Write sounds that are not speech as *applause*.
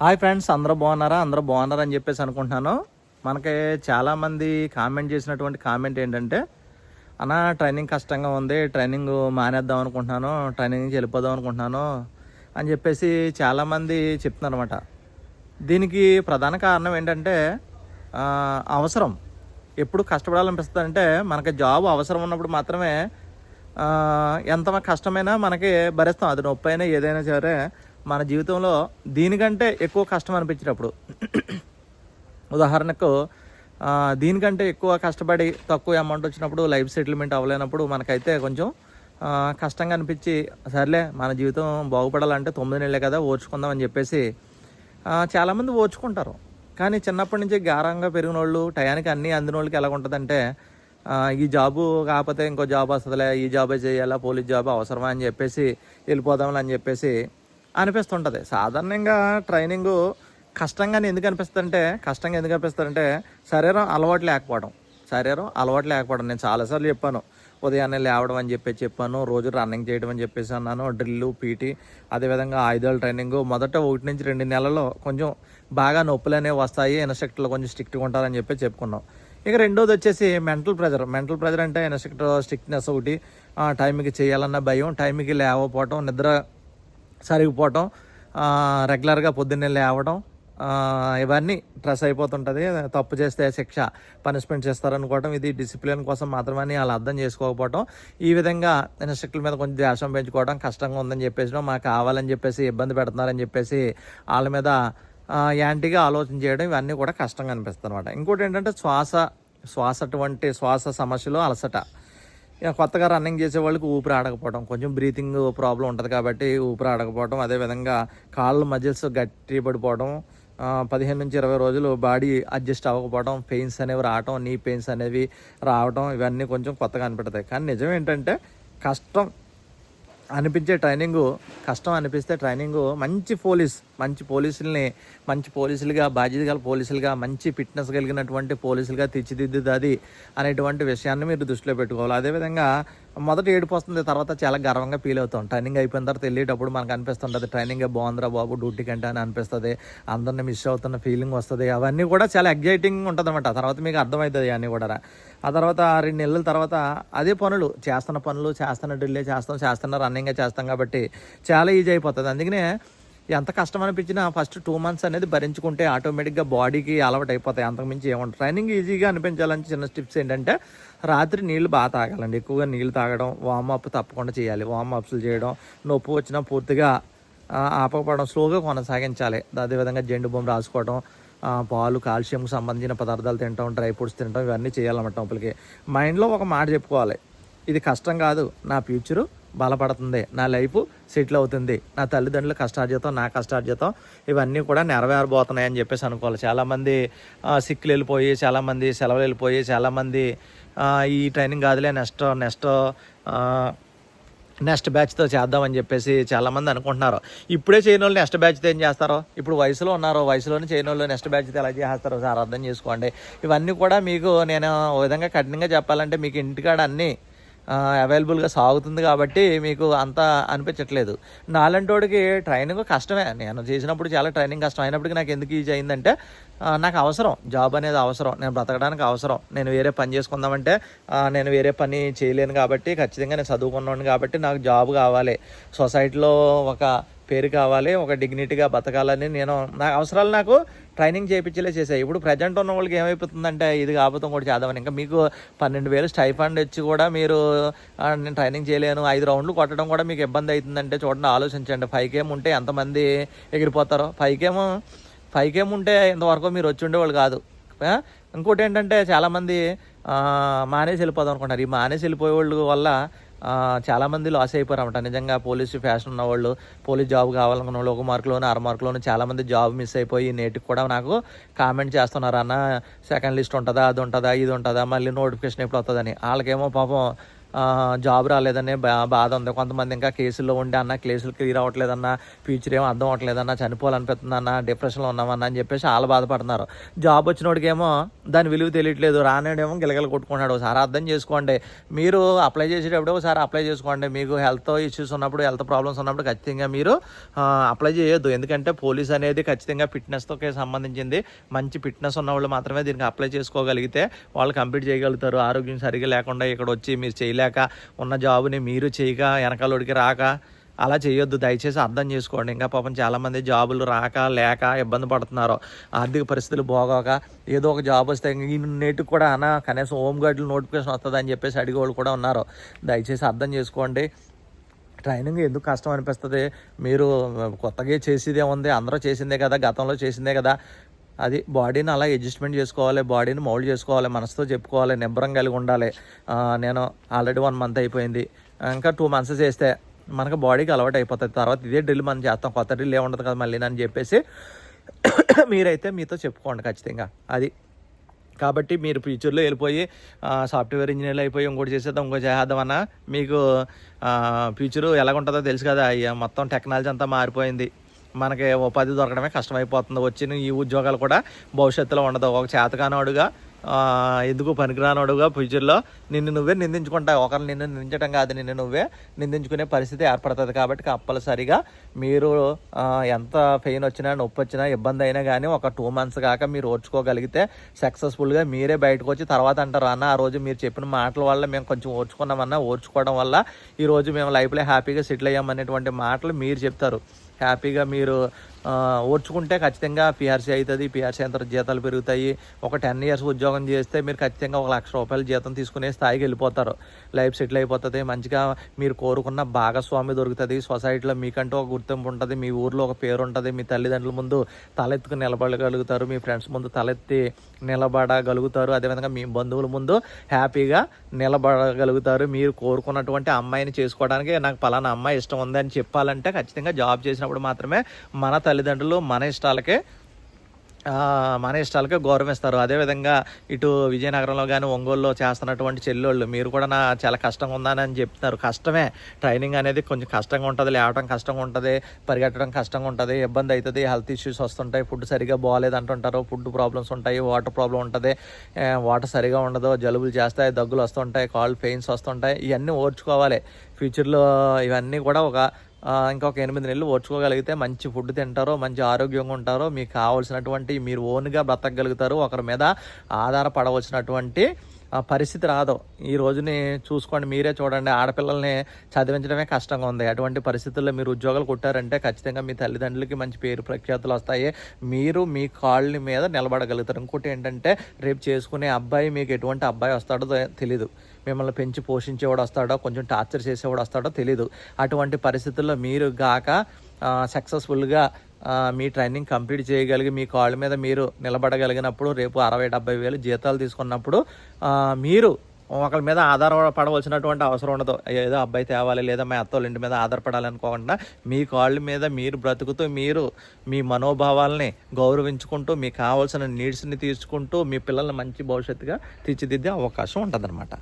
Hi friends అందరూ బాగున్నారా? అందరూ బాగున్నారా అని చెప్పేసి అనుకుంటున్నాను. మనకి చాలామంది కామెంట్ చేసినటువంటి కామెంట్ ఏంటంటే అన్న ట్రైనింగ్ కష్టంగా ఉంది ట్రైనింగ్ మానేద్దాం అనుకుంటున్నాను ట్రైనింగ్ నుంచి వెళ్ళిపోదాం అనుకుంటున్నాను అని చెప్పేసి చాలామంది చెప్తున్నారు అనమాట దీనికి ప్రధాన కారణం ఏంటంటే అవసరం. ఎప్పుడు కష్టపడాలనిపిస్తుంది అంటే మనకి జాబ్ అవసరం ఉన్నప్పుడు మాత్రమే ఎంత కష్టమైనా మనకి భరిస్తాం. అది నొప్పి అయినా ఏదైనా సరే మన జీవితంలో దీనికంటే ఎక్కువ కష్టం అనిపించినప్పుడు ఉదాహరణకు దీనికంటే ఎక్కువ కష్టపడి తక్కువ అమౌంట్ వచ్చినప్పుడు లైఫ్ సెటిల్మెంట్ అవ్వలేనప్పుడు మనకైతే కొంచెం కష్టంగా అనిపించి సర్లే మన జీవితం బాగుపడాలంటే తొమ్మిది నెలలే కదా ఓర్చుకుందాం అని చెప్పేసి చాలామంది ఓర్చుకుంటారు. కానీ చిన్నప్పటి నుంచి గారంగా పెరిగిన వాళ్ళు టయానికి అన్నీ అందిన వాళ్ళకి ఎలా ఉంటుందంటే ఈ జాబు కాకపోతే ఇంకో జాబ్ వస్తుందిలే ఈ జాబే చేయాలా పోలీస్ జాబ్ అవసరమా అని చెప్పేసి వెళ్ళిపోదాంలే అని చెప్పేసి అనిపిస్తుంటుంది. సాధారణంగా ట్రైనింగ్ కష్టంగానే ఎందుకు అనిపిస్తుంది అంటే కష్టంగా ఎందుకు అనిపిస్తుంది అంటే శరీరం అలవాటు లేకపోవడం. శరీరం అలవాటు లేకపోవడం. నేను చాలాసార్లు చెప్పాను ఉదయాన్నే లేవడం అని చెప్పి చెప్పాను రోజు రన్నింగ్ చేయడం అని చెప్పేసి అన్నాను డ్రిల్లు పీటీ అదేవిధంగా ఆయుధాల ట్రైనింగ్. మొదట ఒకటి నుంచి రెండు నెలల్లో కొంచెం బాగా నొప్పులు అనేవి వస్తాయి ఇన్స్ట్రక్టర్లు కొంచెం స్ట్రిక్ట్గా ఉంటారని చెప్పి చెప్పుకున్నాం. ఇక రెండోది వచ్చేసి మెంటల్ ప్రెజర్. మెంటల్ ప్రెజర్ అంటే ఇన్స్ట్రక్టర్ స్ట్రిక్ట్నెస్ ఒకటి టైంకి చేయాలన్న భయం టైంకి లేవకపోవటం నిద్ర సరిగిపోవటం రెగ్యులర్గా పొద్దున్నే లేవడం ఇవన్నీ స్ట్రెస్ అయిపోతుంటుంది. తప్పు చేస్తే శిక్ష పనిష్మెంట్ చేస్తారనుకోవటం ఇది డిసిప్లిన్ కోసం మాత్రమే వాళ్ళు అర్థం చేసుకోకపోవటం. ఈ విధంగా ఇన్స్ట్రక్టుల మీద కొంచెం ద్వేషం పెంచుకోవడం కష్టంగా ఉందని చెప్పేసి మాకు కావాలని చెప్పేసి ఇబ్బంది పెడుతున్నారని చెప్పేసి వాళ్ళ మీద యాంటీగా ఆలోచన చేయడం ఇవన్నీ కూడా కష్టంగా అనిపిస్తుంది అనమాట ఇంకోటి ఏంటంటే శ్వాస శ్వాస అటువంటి శ్వాస సమస్యలు అలసట. ఇక కొత్తగా రన్నింగ్ చేసే వాళ్ళకి ఊపిరి ఆడకపోవడం కొంచెం బ్రీతింగ్ ప్రాబ్లం ఉంటుంది కాబట్టి ఊపిరి ఆడకపోవడం అదేవిధంగా కాళ్ళ మజిల్స్ గట్టి పడిపోవడం పదిహేను నుంచి ఇరవై రోజులు బాడీ అడ్జస్ట్ అవ్వకపోవడం పెయిన్స్ అనేవి రావడం నీ పెయిన్స్ అనేవి రావడం ఇవన్నీ కొంచెం కొత్తగా అనిపెడతాయి. కానీ నిజం ఏంటంటే కష్టం అనిపించే ట్రైనింగు కష్టం అనిపిస్తే ట్రైనింగు మంచి పోలీస్ మంచి పోలీసుల్ని మంచి పోలీసులుగా బాధ్యత గల పోలీసులుగా మంచి ఫిట్నెస్ కలిగినటువంటి పోలీసులుగా తీర్చిదిద్దుతుంది అనేటువంటి విషయాన్ని మీరు దృష్టిలో పెట్టుకోవాలి. అదేవిధంగా మొదట ఏడుపు వస్తుంది తర్వాత చాలా గర్వంగా ఫీల్ అవుతాం. ట్రైనింగ్ అయిపోయిన తర్వాత వెళ్ళేటప్పుడు మనకు అనిపిస్తుంటుంది ట్రైనింగ్ బాగుందిరా బాబు డ్యూటీ కంటే అని అనిపిస్తుంది. అందరిని మిస్ అవుతున్న ఫీలింగ్ వస్తుంది. అవన్నీ కూడా చాలా ఎగ్జైటింగ్ ఉంటుంది అనమాట తర్వాత మీకు అర్థమవుతుంది అన్నీ కూడా ఆ తర్వాత రెండు నెలల తర్వాత అదే పనులు చేస్తున్న పనులు చేస్తున్న డ్రిల్లే చేస్తాం చేస్తున్న రన్నింగే చేస్తాం కాబట్టి చాలా ఈజీ అయిపోతుంది. అందుకనే ఎంత కష్టం అనిపించినా ఫస్ట్ టూ మంత్స్ అనేది భరించుకుంటే ఆటోమేటిక్గా బాడీకి అలవాటు అయిపోతాయి. అంతకుమించి ఏమంటారు ట్రైనింగ్ ఈజీగా అనిపించాలని చిన్న టిప్స్ ఏంటంటే రాత్రి నీళ్ళు బాగా తాగాలండి. ఎక్కువగా నీళ్ళు తాగడం వార్మప్ తప్పకుండా చేయాలి. వార్మప్స్లు చేయడం నొప్పి వచ్చినా పూర్తిగా ఆపకపోవడం స్లోగా కొనసాగించాలి. అదేవిధంగా జెండు బొమ్మ రాసుకోవడం పాలు కాల్షియంకు సంబంధించిన పదార్థాలు తినటం డ్రై ఫ్రూట్స్ తినటం ఇవన్నీ చేయాలన్నమాట లోపలికి. మైండ్లో ఒక మాట చెప్పుకోవాలి. ఇది కష్టం కాదు. నా ఫ్యూచరు బలపడుతుంది. నా లైఫ్ సెటిల్ అవుతుంది. నా తల్లిదండ్రుల కష్టార్జితం నా కష్టార్జితం ఇవన్నీ కూడా నెరవేరబోతున్నాయి అని చెప్పేసి అనుకోవాలి. చాలామంది సిక్కులు వెళ్ళిపోయి చాలామంది సెలవులు వెళ్ళిపోయి చాలామంది ఈ ట్రైనింగ్ కాదులే నెక్స్ట్ నెక్స్ట్ నెక్స్ట్ బ్యాచ్తో చేద్దామని చెప్పేసి చాలామంది అనుకుంటున్నారు. ఇప్పుడే చేయని వాళ్ళు నెక్స్ట్ బ్యాచ్తో ఏం చేస్తారో? ఇప్పుడు వయసులో ఉన్నారు. వయసులోనే చేయని వాళ్ళు నెక్స్ట్ బ్యాచ్తో ఎలా చేస్తారో? సార్ అర్థం చేసుకోండి. ఇవన్నీ కూడా మీకు నేను ఓ విధంగా కఠినంగా చెప్పాలంటే మీకు ఇంటికాడ అన్నీ అవైలబుల్గా సాగుతుంది కాబట్టి మీకు అంత అనిపించట్లేదు. నాలంటోడికి ట్రైనింగ్ కష్టమే. నేను చేసినప్పుడు చాలా ట్రైనింగ్ కష్టం. అయినప్పటికీ నాకు ఎందుకు ఈజీ అయిందంటే నాకు అవసరం. జాబ్ అనేది అవసరం. నేను బ్రతకడానికి అవసరం. నేను వేరే పని చేసుకుందామంటే నేను వేరే పని చేయలేను కాబట్టి ఖచ్చితంగా నేను చదువుకున్నాను కాబట్టి నాకు జాబ్ కావాలి. సొసైటీలో ఒక పేరు కావాలి ఒక డిగ్నిటీగా బతకాలని నేను నా అవసరాలు నాకు ట్రైనింగ్ చేయించలే చేశాయి. ఇప్పుడు ప్రజెంట్ ఉన్న వాళ్ళకి ఏమైపోతుందంటే ఇది కాకపోతే కూడా చేద్దామని. ఇంకా మీకు పన్నెండు వేలు స్టైఫండ్ ఇచ్చి కూడా మీరు నేను ట్రైనింగ్ చేయలేను ఐదు రౌండ్లు కొట్టడం కూడా మీకు ఇబ్బంది అవుతుందంటే చూడండి ఆలోచించండి. ఫైవ్ కేమ్ ఉంటే ఎంతమంది ఎగిరిపోతారో. ఫైవ్ కేమ్ ఫైవ్ కేమ్ ఉంటే ఇంతవరకు మీరు వచ్చి ఉండేవాళ్ళు కాదు. ఇంకోటి ఏంటంటే చాలామంది మానేసి వెళ్ళిపోదాం అనుకుంటారు ఈ మానేసి వెళ్ళిపోయే వాళ్ళు వల్ల చాలామంది లాస్ అయిపోయారన్నమాట. నిజంగా పోలీసు ఫ్యాషన్ ఉన్న వాళ్ళు పోలీస్ జాబ్ కావాలనుకున్న వాళ్ళు ఒక మార్కులోను అర మార్కులోను చాలామంది జాబ్ మిస్ అయిపోయి నేటికి కూడా నాకు కామెంట్ చేస్తున్నారు అన్న సెకండ్ లిస్ట్ ఉంటుందా అది ఉంటుందా ఇది ఉంటుందా మళ్ళీ నోటిఫికేషన్ ఎప్పుడు వస్తుందని వాళ్ళకేమో పాపం జాబ్ రాలేదనే బా బాధ ఉంది. కొంతమంది ఇంకా కేసుల్లో ఉండి అన్న కేసులు క్లియర్ అవ్వట్లేదన్న ఫ్యూచర్ ఏమో అర్థం అవ్వట్లేదన్న చనిపోవాలనిపిస్తుందన్న డిప్రెషన్లో ఉన్నామన్న అని చెప్పేసి వాళ్ళు బాధపడుతున్నారు. జాబ్ వచ్చినోడికేమో దాని విలువ తెలియట్లేదు రానేడేమో గిలగలు కొట్టుకున్నాడు ఒకసారి అర్థం చేసుకోండి. మీరు అప్లై చేసేటప్పుడు ఒకసారి అప్లై చేసుకోండి. మీకు హెల్త్ ఇష్యూస్ ఉన్నప్పుడు హెల్త్ ప్రాబ్లమ్స్ ఉన్నప్పుడు ఖచ్చితంగా మీరు అప్లై చేయొద్దు. ఎందుకంటే పోలీస్ అనేది ఖచ్చితంగా ఫిట్నెస్తో సంబంధించింది. మంచి ఫిట్నెస్ ఉన్న వాళ్ళు మాత్రమే దీనికి అప్లై చేసుకోగలిగితే వాళ్ళు కంప్లీట్ చేయగలుగుతారు. ఆరోగ్యం సరిగా లేకుండా ఇక్కడ వచ్చి మీరు చేయలేక ఉన్న జాబ్ని మీరు చేయక వెనకాలోడికి రాక అలా చేయొద్దు. దయచేసి అర్థం చేసుకోండి. ఇంకా పాపం చాలామంది జాబులు రాక లేక ఇబ్బంది పడుతున్నారు. ఆర్థిక పరిస్థితులు బాగోక ఏదో ఒక జాబ్ వస్తే నేటికి కూడా అన్న కనీసం హోమ్ గార్డులు నోటిఫికేషన్ వస్తుంది అని చెప్పేసి అడిగేవాళ్ళు కూడా ఉన్నారు. దయచేసి అర్థం చేసుకోండి. ట్రైనింగ్ ఎందుకు కష్టం అనిపిస్తుంది? మీరు కొత్తగా చేసేదే ఉంది అందరూ చేసిందే కదా గతంలో చేసిందే కదా. అది బాడీని అలా అడ్జస్ట్మెంట్ చేసుకోవాలి బాడీని మౌల్డ్ చేసుకోవాలి మనసుతో చెప్పుకోవాలి నిబ్బరం కలిగి ఉండాలి. నేను ఆల్రెడీ వన్ మంత్ అయిపోయింది. ఇంకా టూ మంత్స్ చేస్తే మనకు బాడీకి అలవాటు అయిపోతుంది. తర్వాత ఇదే డ్రిల్ మనం చేస్తాం. కొత్త డ్రిల్ ఏముండదు కదా మళ్ళీ అని చెప్పేసి *coughs* మీరైతే మీతో చెప్పుకోండి ఖచ్చితంగా. అది. కాబట్టి మీరు ఫ్యూచర్లో వెళ్ళిపోయి సాఫ్ట్వేర్ ఇంజనీర్లు అయిపోయి ఇంకోటి చేసేద్దాం ఇంకోటి చేద్దామన్నా మీకు ఆ, ఫ్యూచర్ ఎలాగుంటుందో తెలుసు కదా. మొత్తం టెక్నాలజీ అంతా మారిపోయింది. మనకి ఉపాధి దొరకడమే కష్టమైపోతుంది. వచ్చిన ఈ ఉద్యోగాలు కూడా భవిష్యత్తులో ఉండదు. ఒక చేతకానోడుగా ఎందుకు పనికిరానోడుగా ఫ్యూచర్లో నిన్ను నువ్వే నిందించుకుంటావు. ఒకరు నిన్ను నిందించడం కాదు నిన్ను నువ్వే నిందించుకునే పరిస్థితి ఏర్పడుతుంది కాబట్టి కంపల్సరిగా మీరు ఎంత పెయిన్ వచ్చినా నొప్పి వచ్చినా ఇబ్బంది అయినా కానీ ఒక టూ మంత్స్ కాక మీరు ఓర్చుకోగలిగితే సక్సెస్ఫుల్గా మీరే బయటకు వచ్చి తర్వాత అంటారు అన్న ఆ రోజు మీరు చెప్పిన మాటల వల్ల మేము కొంచెం ఓర్చుకున్నామన్నా. ఓర్చుకోవడం వల్ల ఈరోజు మేము లైఫ్లో హ్యాపీగా సెటిల్ అయ్యామనేటువంటి మాటలు మీరు చెప్తారు. హ్యాపీగా మీరు ఓడ్చుకుంటే ఖచ్చితంగా పిఆర్సీ అవుతుంది. పిఆర్సీ అంత జీతాలు పెరుగుతాయి. ఒక టెన్ ఇయర్స్ ఉద్యోగం చేస్తే మీరు ఖచ్చితంగా ఒక లక్ష రూపాయల జీతం తీసుకునే స్థాయికి వెళ్ళిపోతారు. లైఫ్ సెటిల్ అయిపోతుంది. మంచిగా మీరు కోరుకున్న భాగస్వామి దొరుకుతుంది. సొసైటీలో మీకంటూ ఒక గుర్తింపు ఉంటుంది. మీ ఊర్లో ఒక పేరు ఉంటుంది మీ తల్లిదండ్రుల ముందు తలెత్తుకుని నిలబడగలుగుతారు. మీ ఫ్రెండ్స్ ముందు తలెత్తి నిలబడగలుగుతారు. అదేవిధంగా మీ బంధువుల ముందు హ్యాపీగా నిలబడగలుగుతారు. మీరు కోరుకున్నటువంటి అమ్మాయిని చేసుకోవడానికి నాకు పలానా అమ్మాయి ఇష్టం ఉందని చెప్పాలంటే ఖచ్చితంగా జాబ్ చేసినప్పుడు మాత్రమే మన తల్లిదండ్రులు మన ఇష్టాలకే మన ఇష్టాలకే గౌరవిస్తారు. అదేవిధంగా ఇటు విజయనగరంలో కానీ ఒంగోలులో చేస్తున్నటువంటి చెల్లెళ్ళు మీరు కూడా నా చాలా కష్టంగా ఉందని అని చెప్తున్నారు. కష్టమే. ట్రైనింగ్ అనేది కొంచెం కష్టంగా ఉంటుంది. లేవడం కష్టంగా ఉంటుంది. పరిగెట్టడం కష్టంగా ఉంటుంది. ఇబ్బంది అవుతుంది హెల్త్ ఇష్యూస్ వస్తుంటాయి. ఫుడ్ సరిగా బాగాలేదు అంటుంటారు. ఫుడ్ ప్రాబ్లమ్స్ ఉంటాయి. వాటర్ ప్రాబ్లం ఉంటుంది. వాటర్ సరిగా ఉండదు. జలుబులు చేస్తాయి. దగ్గులు వస్తుంటాయి. కాళ్ళు పెయిన్స్ వస్తుంటాయి. ఇవన్నీ ఓర్చుకోవాలి. ఫ్యూచర్లో ఇవన్నీ కూడా ఒక ఇంకొక ఎనిమిది నెలలు ఓర్చుకోగలిగితే మంచి ఫుడ్ తింటారో మంచి ఆరోగ్యంగా ఉంటారో మీకు కావాల్సినటువంటి మీరు ఓన్గా బ్రతకగలుగుతారు. ఒకరి మీద ఆధారపడవలసినటువంటి ఆ, పరిస్థితి రాదు. ఈ రోజుని చూసుకోండి మీరే చూడండి. ఆడపిల్లల్ని చదివించడమే కష్టంగా ఉంది. అటువంటి పరిస్థితుల్లో మీరు ఉద్యోగాలు కొట్టారంటే ఖచ్చితంగా మీ తల్లిదండ్రులకి మంచి పేరు ప్రఖ్యాతులు వస్తాయి. మీరు మీ కాళ్ళ మీద నిలబడగలుగుతారు. ఇంకోటి ఏంటంటే రేపు చేసుకునే అబ్బాయి మీకు ఎటువంటి అబ్బాయి వస్తాడో తెలీదు. మిమ్మల్ని పెంచి పోషించేవాడు వస్తాడో కొంచెం టార్చర్ చేసేవాడు వస్తాడో తెలీదు. అటువంటి పరిస్థితుల్లో మీరు గాక సక్సెస్ఫుల్గా మీ ట్రైనింగ్ కంప్లీట్ చేయగలిగి మీ కాళ్ళ మీద మీరు నిలబడగలిగినప్పుడు రేపు అరవై డెబ్బై వేలు జీతాలు తీసుకున్నప్పుడు మీరు ఒకరి మీద ఆధారపడవలసినటువంటి అవసరం ఉండదు. ఏదో అబ్బాయి తేవాలి లేదా మా అత్త వాళ్ళ ఇంటి మీద ఆధారపడాలనుకోకుండా మీ కాళ్ళ మీద మీరు బ్రతుకుతూ మీరు మీ మనోభావాల్ని గౌరవించుకుంటూ మీకు కావాల్సిన నీడ్స్ని తీర్చుకుంటూ మీ పిల్లల్ని మంచి భవిష్యత్తుగా తీర్చిదిద్దే అవకాశం ఉంటుందన్నమాట.